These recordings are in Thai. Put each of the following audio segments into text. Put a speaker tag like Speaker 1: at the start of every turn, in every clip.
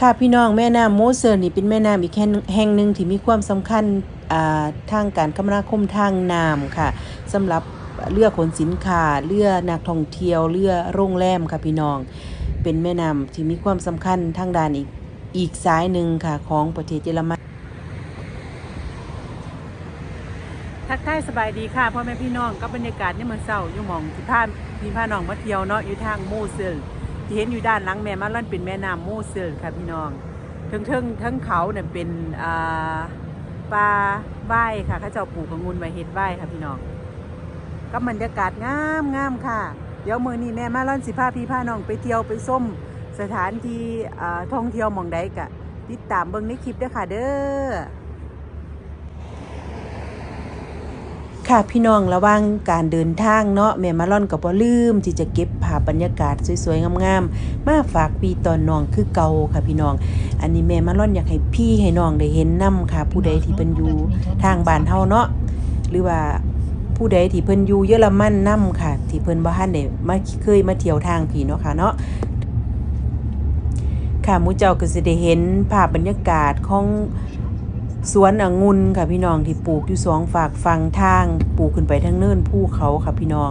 Speaker 1: ค่ะพี่น้องแม่น้ำโมเสอร์นี่เป็นแม่น้ำอีกแห่งหนึ่งที่มีความสำคัญทางการคมนาคมทางน้ำค่ะสำหรับเรือขนสินค้าเรือนักท่องเที่ยวเรือโรงแรมค่ะพี่น้อง เป็นแม่น้ำที่มีความสำคัญทางด้านอีกอีกสายหนึ่งค่ะของประเทศเยอรมันทักทายสบายดีค่ะพ่อแม่พี่น้องก็บรรยากาศนี่มันเศร้าอยู่มองที่พาพี่พาน้องมาเที่ยวเนาะอยู่ทางโมเซล ที่เห็นอยู่ด้านหลังแม่มาลั่นเป็นแม่น้ำโมเซลค่ะพี่น้องเทิงเทิงทั้งเขาเนี่ยเป็นปลาว่ายค่ะเขาเจ้าปลูกองุ่นไว้เฮ็ดว่ายค่ะพี่น้องก็บรรยากาศงามงามค่ะ เดี๋ยวมือนี้แม่มาลั่นสิพาพี่พาน้องไปเที่ยวไปส้มสถานที่ท่องเที่ยวมองใดกะติดตามเบิ่งในคลิปด้อค่ะเด้อ ค่ะพี่น้องระว่างการเดินทางเนาะแม่มาล่อนก็บ่ลืมที่จะเก็บภาพบรรยากาศสวยๆงามๆมาฝากพี่ตอนน้องคือเก่าค่ะพี่น้อง อันนี้แม่มาล่อนอยากให้พี่ให้น้องได้เห็นนํค่ะ ผู้ใดที่เพิ่นอยู่ทางบ้านเฮาเนาะหรือว่าผู้ใดที่เพิ่นอยู่เยอรมันนํค่ะ ที่เพิ่นบ่ทันได้มาเคยมาเที่ยวทางพี่เนาะค่ะเนาะค่ะมูเจ้าก็สิได้เห็นภาพบรรยากาศของ สวนองุ่นค่ะพี่น้องที่ปลูกอยู่สองฝากฟังทางปลูกขึ้นไปทั้งเนินภูเขาค่ะพี่น้อง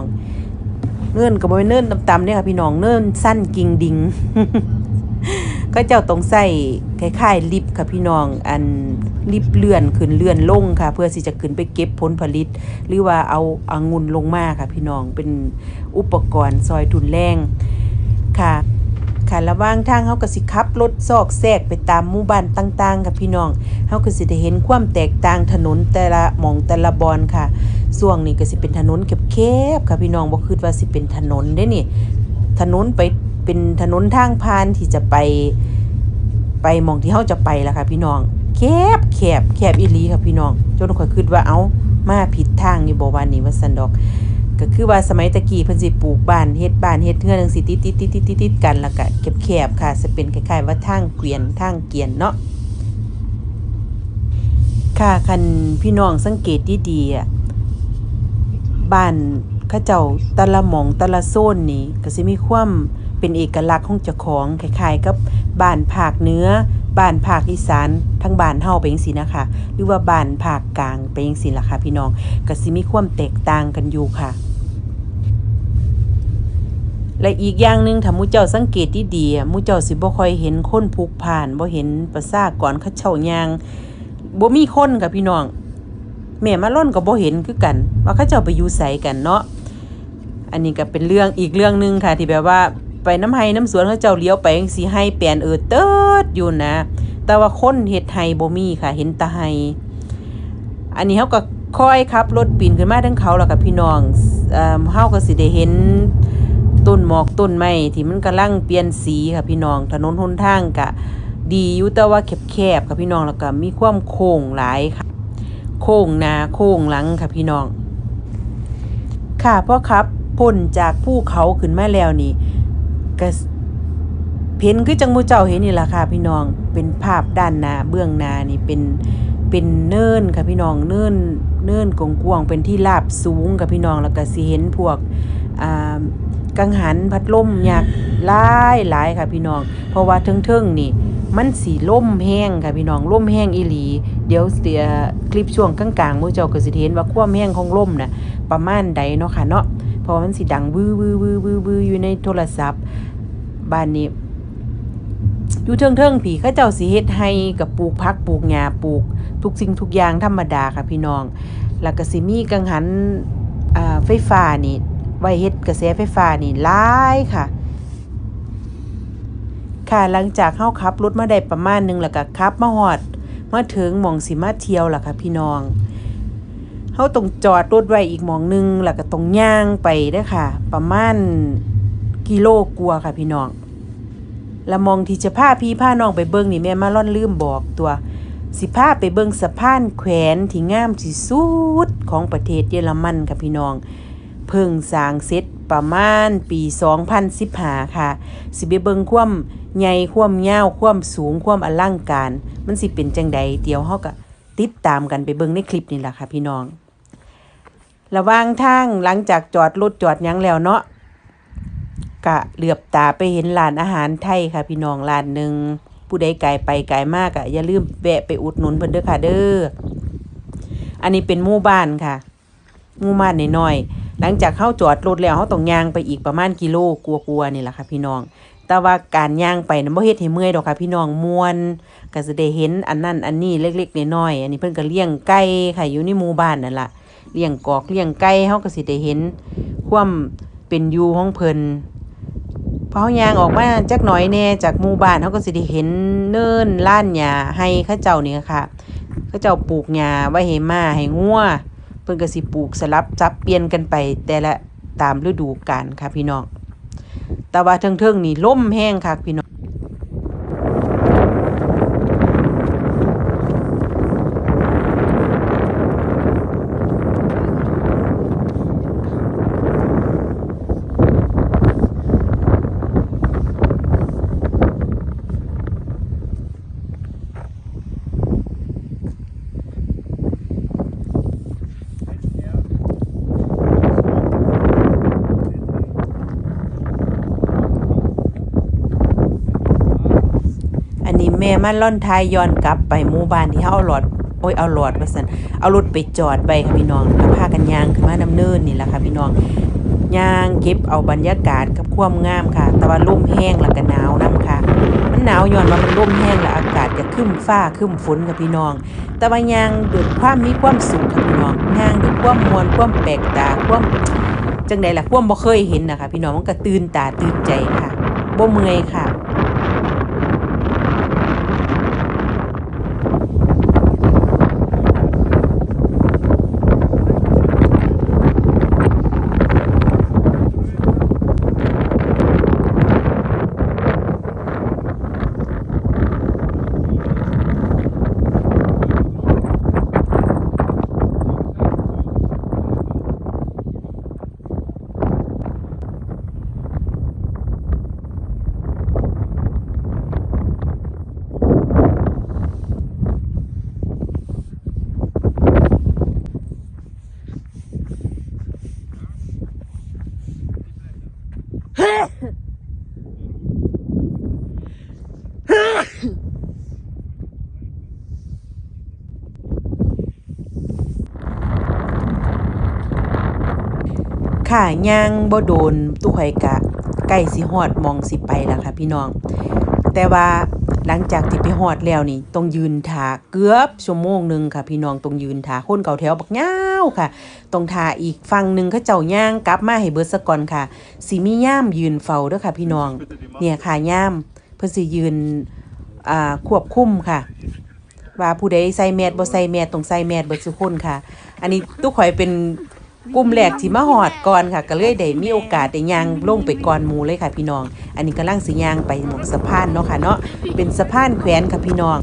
Speaker 1: เนินก็บ่เป็นเนินต่ำๆเนี่ยค่ะพี่น้องเนินสั้นกิ่งดิงก็เจ้าต้องใส่คล้ายๆลิฟค่ะพี่น้อง อันลิฟเลื่อนขึ้นเลื่อนลงค่ะ เพื่อที่จะขึ้นไปเก็บผลผลิต หรือว่าเอาองุ่นลงมาค่ะพี่น้องเป็นอุปกรณ์ซอยทุนแรงค่ะ ค่ะระหว่างทางเฮาก็สิขับรถซอกแซกไปตามหมู่บ้านต่างๆค่ะพี่น้องเฮาก็สิได้เห็นความแตกต่างถนนแต่ละหม่องแต่ละบอนค่ะช่วงนี้ก็สิเป็นถนนแคบๆค่ะพี่น้องบ่คิดว่าสิเป็นถนนเด้นี่ ถนนไปเป็นถนนทางพานที่จะไป ไปหม่องที่เฮาจะไปล่ะค่ะ พี่น้องแคบแคบแคบอีหลีค่ะพี่น้องจนข่อยคิดว่าเอ้ามาผิดทางอยู่บ่วันนี้ว่าซั่นดอก ก็คือว่าสมัยตะกี้เพิ่นสิปลูกบ้านเฮ็ดบ้านเฮ็ดเฮือนจังซี่ติดๆๆๆๆกันแล้วก็แคบๆค่ะจะเป็นคล้ายๆว่าทางเกวียนทางเกียนเนาะค่ะคันพี่น้องสังเกตดีๆอะบ้านเขาเจ้าต่ละหมองต่ละโซนนี่ก็สิมีความเป็นเอกลักษณ์ของเจ้าของคล้ายๆกับบ้านภาคเหนือบ้านภาคอีสานทั้งบ้านเฮาไปจังซี่นะคะ หรือว่าบ้านภาคกลางไปจังซี่ล่ะค่ะพี่น้องก็สิมีความแตกต่างกันอยู่ค่ะ และอีกอย่างหนึ่งถ้ามูเจ้าสังเกตดีๆอะมูเจ้าสิบ่ค่อยเห็นคนพลุกผ่านบ่เห็นประชากรเขาเจ้ายางบ่มีคนค่ะพี่น้องแม่มาล่นก็บ่เห็นคือกัน ว่าเขาเจ้าไปอยู่ไสกันเนาะอันนี้ก็เป็นเรื่องอีกเรื่องหนึ่งค่ะ ที่แบบว่าไปน้ำไห้น้ำสวนเขาเจ้าเลี้ยวไปจังสิให้แปลนเออเติดอยู่นะ แต่ว่าคนเฮ็ดไห้บ่มีค่ะ เห็นตาไห้อันนี้เขาก็ค่อยขับรถปีนขึ้นมาทั้งเขาแล้วกับพี่น้องเอ่อเฮาก็สิได้เห็น ต้นหมอกต้นไม้ที่มันกำลังเปลี่ยนสีค่ะพี่น้อง ถนนหนทางก็ดีอยู่แต่ว่าแคบๆค่ะพี่น้องแล้วก็มีความโค้งหลายค่ะ โค้งหน้าโค้งหลังค่ะพี่น้อง ค่ะเพราะครับพ้นจากภูเขาขึ้นมาแล้วนี่ก็เห็นคือจังหมูเจ้าเห็นนี่แหละค่ะ พี่น้องเป็นภาพด้านหน้าเบื้องหน้านี่เป็นเป็นเนินค่ะพี่น้องเนินเนินกงกวงเป็นที่ราบสูงค่ะพี่น้องแล้วก็สิเห็นพวกอ่า กังหันพัดลมอยักหลายหลายค่ะพี่น้อง เพราะว่าเทิงๆนี่มันสีล่มแห้งค่ะพี่น้องล่มแห้งอีหลี เดี๋ยวเสียคลิปช่วงกลางๆมือเจ้าก็สิเห็นว่าความแห้งของล่มน่ะประมาณใดเนาะค่ะเนาะเพราะมันสิดังวื้อวื้อวื้อวื้อวื้ออยู่ในโทรศัพท์บ้านนี้อยู่เทิงๆผีเขาเจ้าสิเฮ็ดให้กับปลูกพักปลูกหญ้าปลูก ทุกสิ่งทุกอย่างธรรมดาค่ะพี่น้องแล้วก็สิมีกังหันไฟฟ้านี่ ไว้เฮ็ดกระแสไฟฟ้านี่หลายค่ะ ค่ะหลังจากเฮาขับรถมาได้ประมาณนึงแล้วก็ขับมาฮอดมาถึงหม่องสิมาเที่ยวล่ะค่ะพี่น้องเฮาต้องจอดรถไว้อีกหม่องหนึงแล้วก็ต้องย่างไปเด้อค่ะ ประมาณกิโลกว่าค่ะพี่น้องและมองที่จะพาพี่พาน้องไปเบิ่งนี่แม่มาล่อนลืมบอกตัว สิพาไปเบิ่งสะพานแขวนที่งามที่สุดของประเทศเยอรมันค่ะพี่น้อง เพิ่งสร้างเสร็จประมาณปี 2015 ค่ะ สิไปเบิ่งความใหญ่ความยาวความสูงความอลังการ มันสิเป็นจังใดเดี๋ยวเฮาก็ติดตามกันไปเบิ่งในคลิปนี่ล่ะค่ะพี่น้อง ระว่างทางหลังจากจอดรถจอดยังแล้วเนาะกะเหลือบตาไปเห็นร้านอาหารไทยค่ะพี่น้องร้านหนึ่งผู้ผู้ใดไกลไปไกลมากอะอย่าลืมแวะไปอุดหนุนเพิ่นเด้อค่ะเด้ออันนี้เป็นหมู่บ้านค่ะหมู่บ้านน้อยๆ หลังจากเข้าจอดรถแล้วเขาต้องย่างไปอีกประมาณกิโลกลัวๆนี่แหละค่ะพี่น้อง แต่ว่าการย่างไปนั้นบ่เฮ็ดให้เมื่อยดอกค่ะพี่น้องมวนก็จะได้เห็นอันนั้นอันนี้เล็กๆน้อยๆอันนี้เพิ่นก็เลี้ยงไก่ค่ะอยู่ในหมู่บ้านนั่นล่ะเลี้ยงกอกเลี้ยงไก่เฮาก็สิได้เห็น ความเป็นอยู่ของเพิ่นพอเฮาย่างออกมาจักหน่อยแน่จากหมู่บ้านเฮาก็สิได้เห็นเนินล้านหญ้าให้เขาเจ้านี่ค่ะเขาเจ้าปลูกหญ้าไว้ให้ม้าให้งัว เพิ่นก็สิปลูกสลับจับเปลี่ยนกันไปแต่ละตามฤดูกาลค่ะพี่น้องแต่ว่าเทิงๆนี่ล่มแห้งค่ะพี่น้อง ม่มันล่อนทายย้อนกลับไปหมู่บ้านที่เฮาเอาหลอดโอ้ยเอาหลอดว่าซั่นเอารถไปจอดไว้ค่ะพี่น้องแล้วพากันย่างขึ้นมาดำเนินนี่แหละค่ะพี่น้องย่างเก็บเอาบรรยากาศกับความงามค่ะ แต่ว่าลมแห้งแล้วก็หนาวนํค่ะ มันหนาวย้อนว่ามันลมแห้งแล้วอากาศก็ครึ้มฟ้าครึ้มฝนค่ะพี่น้อง แต่ว่าย่างด้วยความมีความสุขค่ะพี่น้องย่างด้วยความมวนความแปลกตาความจังได๋ล่ะความบ่เคยเห็นนะคะพี่น้องมันก็ตื่นตาตื่นใจค่ะบ่เมื่อยค่ะ ค่ะย่างบ่โดนตู้ไข่กะ ใกล้สิฮอดมองสิไปแล้วค่ะพี่น้อง แต่ว่า หลังจากที่ไปฮอดแล้วนี่ต้องยืนทาเกือบชั่วโมงหนึ่งค่ะ พี่น้องต้องยืนทาคนเก่าแถวบักยาวค่ะต้องทาอีกฝั่งหนึ่งเขาเจ้าย่างกลับมาให้เบิดซะก่อนค่ะสิมีย่ามยืนเฝ้าเด้อค่ะ พี่น้อง เนี่ยค่ะย่ามเพิ่นสิยืนอ่าควบคุมค่ะว่าผู้ใดใส่แมสบ่ใส่แมสต้องใส่แมสเบิดทุกคนค่ะ อันนี้ตู้ข่อยเป็น กลุ่มแรกที่มาฮอดก่อนค่ะ ก็เลยได้มีโอกาสได้ย่างลงไปก่อนหมูเลยค่ะพี่น้อง อันนี้กำลังสิย่างไปหมองสะพานเนาะค่ะเนาะเป็นสะพานแขวนค่ะพี่น้อง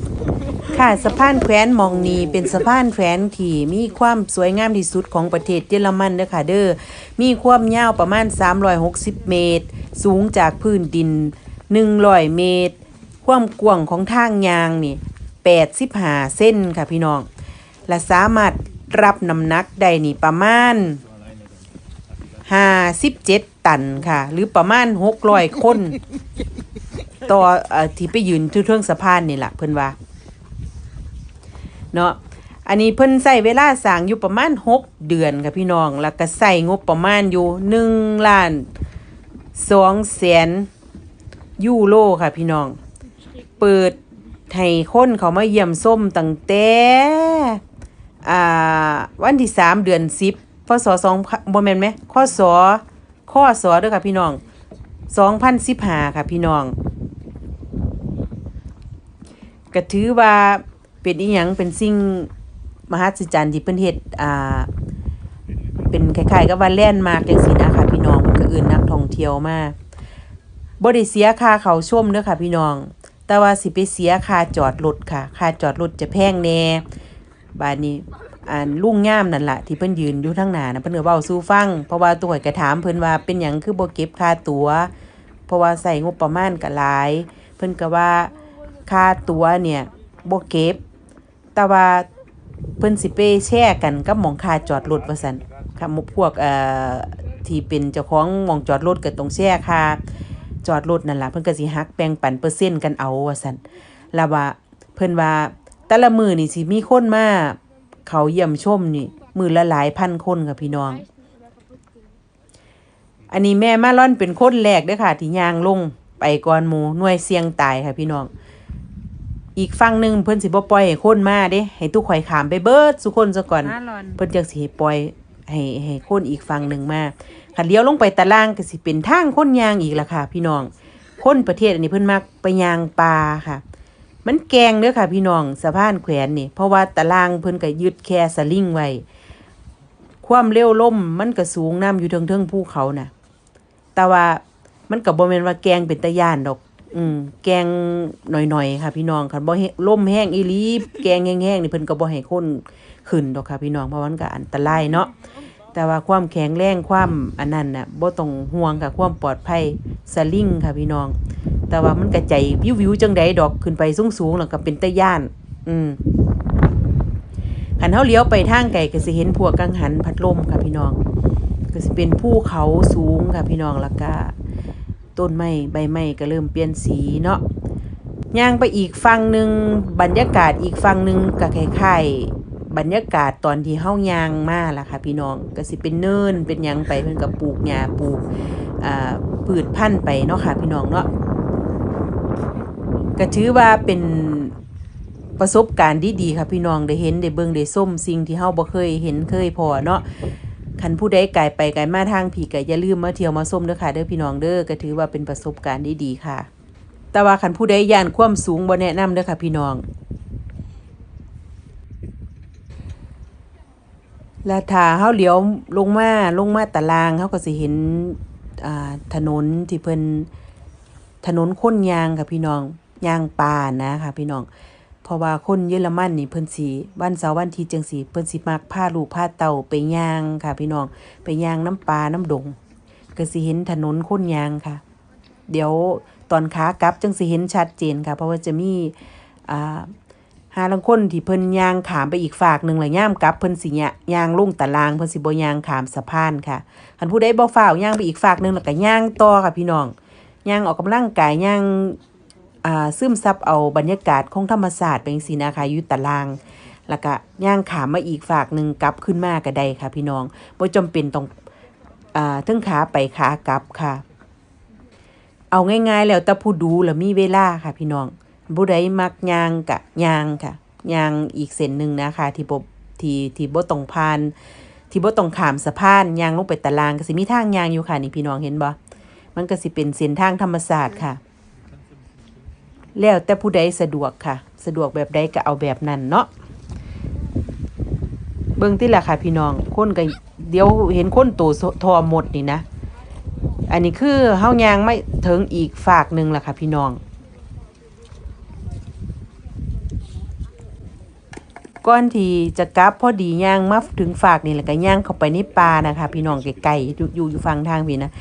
Speaker 1: ค่ะสะพานแขวนมองนีเป็นสะพานแขวนที่มีความสวยงามที่สุดของประเทศเยอรมันเด้อค่ะเด้อมีความยาวประมาณ 360 เมตร สูงจากพื้นดิน 100 เมตร ความกว้างของทางยางนี่85เส้นค่ะพี่น้องและสามารถ รับน้ำหนักได้นี่ประมาณ57ตันค่ะ หรือประมาณ600คน ต่อเอ่อที่ไปยืนที่เทิงสะพานนี่แหละเพิ่นว่าเนาะอันนี้เพิ่นใส่เวลาสร้างอยู่ประมาณ6เดือนค่ะพี่น้อง แล้วก็ใส่งบประมาณอยู่1ล้าน2แสนยูโรค่ะพี่น้อง เปิดให้คนเขามาเยี่ยมส้มตั้งแต่ อ่าวันที่3เดือน10พศ2บ่แม่นไหมข้อสอข้อสอเด้อค่ะพี่น้อง2015ค่ะพี่น้องก็ถือว่าเป็นอีหยังเป็นสิ่งมหัศจรรย์ที่เพิ่นเฮ็ดอ่าเป็นคล้ายๆกับว่าแลนมาร์กจังซี่นะคะพี่น้องมันก็อื่นนักท่องเที่ยวมาบ่ได้เสียค่าเข้าชมเด้อค่ะพี่น้อง แต่ว่าสิไปเสียค่าจอดรถค่ะ ค่าจอดรถจะแพงแน่ บาดนี้อันลุงย่ามนั่นล่ะที่เพิ่นยืนอยู่ทางหน้านะเพิ่นก็เว้าสู่ฟังเพราะว่าตัวก็ถามเพิ่นว่าเป็นหยังคือบ่เก็บค่าตั๋ว เพราะว่าใส่งบประมาณก็หลาย เพิ่นก็ว่าค่าตั๋วเนี่ยบ่เก็บ แต่ว่าเพิ่นสิไปแชร์กันกับหมองค่าจอดรถว่าซั่นค่ะพวกเอ่อที่เป็นเจ้าของหมองจอดรถก็ต้องแชร์ค่าจอดรถนั่นล่ะเพิ่นก็สิหักแบ่งปันเปอร์เซ็นต์กันเอาว่าซั่นแล้วว่าเพิ่นว่า แต่ละมือนี่สิมีคนมาเขาเยี่ยมชมนี่มือละหลายพันคนค่ะพี่น้อง อันนี้แม่มาล่อนเป็นคนแรกเด้อค่ะ ที่ย่างลงไปก่อนหมู่หน่วยเสี่ยงตายค่ะพี่น้อง อีกฝั่งหนึงเพิ่นสิบ่ปล่อยให้คนมาเด้ ให้ทุกข่อยขามไปเบิดสุคนซะก่อน
Speaker 2: ห้าร้อน
Speaker 1: เพิ่นจังสิให้ปล่อยให้ให้คนอีกฝั่งหนึ่งมาคันเลี้ยวลงไปตะล่างก็สิเป็นทางคนยางอีกล่ะค่ะ พี่น้อง คนประเทศอันนี้เพิ่นมักไปยางปลาค่ะ มันแกงเด้อค่ะพี่น้องสะพานแขวนนี่ เพราะว่าตะลางเพิ่นก็ยึดแค่สลิงไว้ ความเร็วลมมันก็สูงน้ำอยู่เทิงๆภูเขาน่ะ แต่ว่ามันก็บ่แม่นว่าแกงเป็นตะย่านดอก อืม แกงหน่อยๆค่ะ พี่น้องคันบ่แห้งลมแห้งอีลีแกงแห้งๆนี่เพิ่นก็บ่ให้คนขึ้นดอกค่ะ พี่น้องเพราะว่ามันก็อันตรายเนาะ แต่ว่าความแข็งแรงความอันนั้นน่ะบ่ต้องห่วงค่ะ ความปลอดภัยสลิงค่ะพี่น้อง แต่ว่ามันก็ใจวิวๆจังใดดอกขึ้นไปสูงๆแล้วก็เป็นตะย่าน อืมคันเฮาเลี้ยวไปทางไกลก็สิเห็นพวกกังหันพัดลมค่ะพี่น้อง ก็สิเป็นภูเขาสูงค่ะพี่น้องแล้วก็ต้นไม้ใบไม้ก็เริ่มเปลี่ยนสีเนาะย่างไปอีกฝั่งหนึ่งบรรยากาศอีกฝั่งหนึ่งก็คล้ายๆ บรรยากาศตอนที่เฮายางมาล่ะค่ะ พี่น้องก็สิเป็นเนินเป็นยังไปเพิ่นก็ปลูกหญ้าปลูกอ่าพืชพันธุ์ไปเนาะค่ะ พี่น้องเนาะก็ถือว่าเป็นประสบการณ์ดีๆค่ะพี่น้องได้เห็นได้เบิ่งได้ส้มสิ่งที่เฮาบ่เคยเห็นเคยพอเนาะคันผู้ใดไกลไปไกลมาทางผีก็อย่าลืมมาเที่ยวมาส้มเด้อค่ะเด้อพี่น้องเด้อก็ถือว่าเป็นประสบการณ์ที่ดีค่ะ แต่ว่าคันผู้ใดย่านความสูงบ่แนะนำเด้อค่ะพี่น้อง แล้วถ้าเฮาเหลียวลงมาลงมาตารางเฮาก็สิเห็นอ่าถนนที่เพิ่นถนนคนยางค่ะพี่น้องยางป่านะค่ะพี่น้องเพราะว่าคนเยอรมันนี่เพิ่นสิวันเสาร์วันทิตย์จังซี่เพิ่นสิมักพาลูกพาเต่าไปย่างค่ะพี่น้องไปย่างน้ำปลาน้ำดง ก็สิเห็นถนนคนยางค่ะ เดี๋ยวตอนขากลับจังสิเห็นชัดเจนค่ะ เพราะว่าจะมีอ่า หาลังคนที่เพิ่นยางขามไปอีกฝากหนึ่งแล้วย่ามกลับเพิ่นสิยะยางลุ่งตารางเพิ่นสิบ่ยางขามสะพานค่ะคันผู้ใดบ่ฟ้าวย่างไปอีกฝากหนึ่งแล้วก็ย่างต่อค่ะพี่น้องย่างออกกำลังกายย่างอ่าซึมซับเอาบรรยากาศของธรรมศาสตร์เป็นสีนะคะอยู่ตารางแล้วก็ย่างขามมาอีกฝากหนึ่งกลับขึ้นมาก็ได้ค่ะ พี่น้องบ่จำเป็นต้องอ่าถึงขาไปขากลับค่ะ เอาง่ายๆแล้วแต่ผู้ดูแล้วมีเวลาค่ะพี่น้อง ผู้ใดมักยางกะยางค่ะยางอีกเส้นหนึ่งนะคะ ที่บที่ที่บ่ต้องผ่าน ที่บ่ต้องขามสะพานยางลงไปตารางก็สิมีทางยางอยู่ค่ะนี่พี่น้องเห็นบ่มันก็สิเป็นเส้นทางธรรมศาสตร์ค่ะ แล้วแต่ผู้ใดสะดวกค่ะ สะดวกแบบใดก็เอาแบบนั้นเนาะเบิ่งติล่ะค่ะ พี่น้องคนก็เดี๋ยวเห็นคนโตทอหมดนี่นะ อันนี้คือเฮายางไม่ถึงอีกฝากหนึ่งล่ะค่ะ พี่น้อง ก่อนที่จะกลับพอดีย่างมาถึงฝากนี่แหละก็ย่างเข้าไปในป่านะคะ พี่น้องไกลๆอยู่อยู่อยู่ฝั่งทางพี่นะ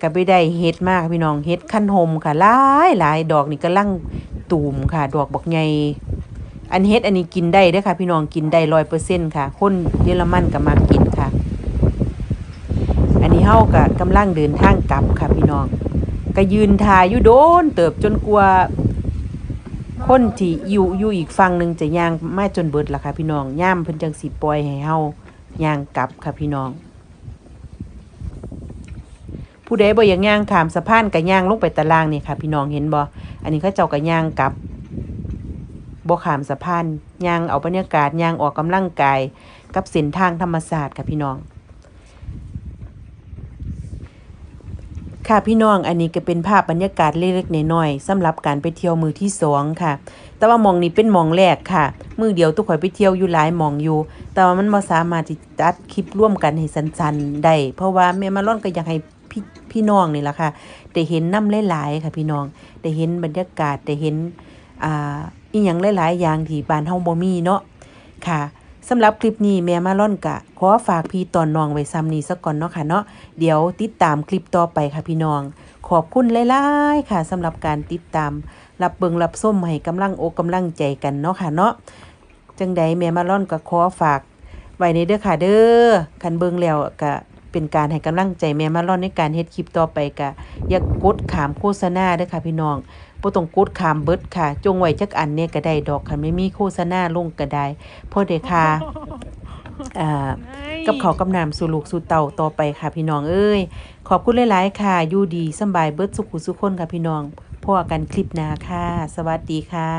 Speaker 1: ก็ไปได้เฮ็ดมากพี่น้องเฮ็ดขั้นหมค่ะหลายหลายดอกนี่ก็ลังตูมค่ะ ดอกบักใหญ่อันเฮ็ดอันนี้กินได้ด้อค่ะ พี่น้องกินได้ร้อยเปอร์เซ็นต์ค่ะ คนเยอรมันก็มากินค่ะ อันนี้เฮาก็กำลังเดินทางกลับค่ะพี่น้อง ก็ยืนทายอยู่โดนเติบจนกลัว คนที่อยู่อยู่อีกฝั่งหนึ่งจะย่างมาจนเบิดล่ะค่ะพี่น้องย่ามเพิ่นจังสิปล่อยให้เฮาย่างกลับค่ะพี่น้อง ผู้ใดบ่อยากย่างขามสะพานก็ย่างลงไปตารางนี่ค่ะ พี่น้องเห็นบ่อันนี้เขาเจ้าก็ย่างกลับบ่ขามสะพานย่างเอาบรรยากาศย่างออกกำลังกาย กับเส้นทางธรรมศาสตร์ค่ะพี่น้อง ค่ะพี่น้องอันนี้ก็เป็นภาพบรรยากาศเล็กๆน้อยๆสำหรับการไปเที่ยวมือที่สองค่ะ แต่ว่ามองนี้เป็นมองแรกค่ะ มือเดียวตุกข่อยไปเที่ยวอยู่หลายมองอยู่ แต่ว่ามันบ่สามารถที่จะตัดคลิปร่วมกันให้สั้นๆได้เพราะว่าแม่มาร่อนก็อยากให้พี่พี่น้องนี่แหละค่ะได้เห็นน้ำหลายๆค่ะพี่น้องได้เห็นบรรยากาศได้เห็นอ่าอีหยังหลายๆอย่างที่บ้านเฮาบ่มีเนาะค่ะ สำหรับคลิปนี้แม่มาล่อนกะ ขอฝากพี่ตอนน้องไว้ซ้ำนี้ซะก่อนเนาะค่ะเนาะเดี๋ยวติดตามคลิปต่อไปค่ะพี่น้อง ขอบคุณหลายๆค่ะสำหรับการติดตาม รับเบิงรับส้มให้กำลังอกกำลังใจกันเนาะค่ะเนาะจังใดแม่มาล่อนก็ขอฝากไว้ในเด้อค่ะเด้อคันเบิงแล้วก็เป็นการให้กำลังใจแม่มาล่อนในการเฮ็ดคลิปต่อไปก็อย่ากกดขามโฆษณาเด้อค่ะพี่น้อง บ่ต้องกดขามเบิดค่ะ จงไว้จักอันเนี่ยก็ได้ดอกคันไม่มีโฆษณาลงก็ได้พอได้ค่ะอ่ากับเขาวกับน้ำสู่ลูกสู่เต่าต่อไปค่ะพี่น้องเอ้ย ขอบคุณหลายๆ ค่ะอยู่ดีสำบายเบิดสุขุสุขคนค่ะพี่น้องพอกันคลิปหน้าค่ะ สวัสดีค่ะ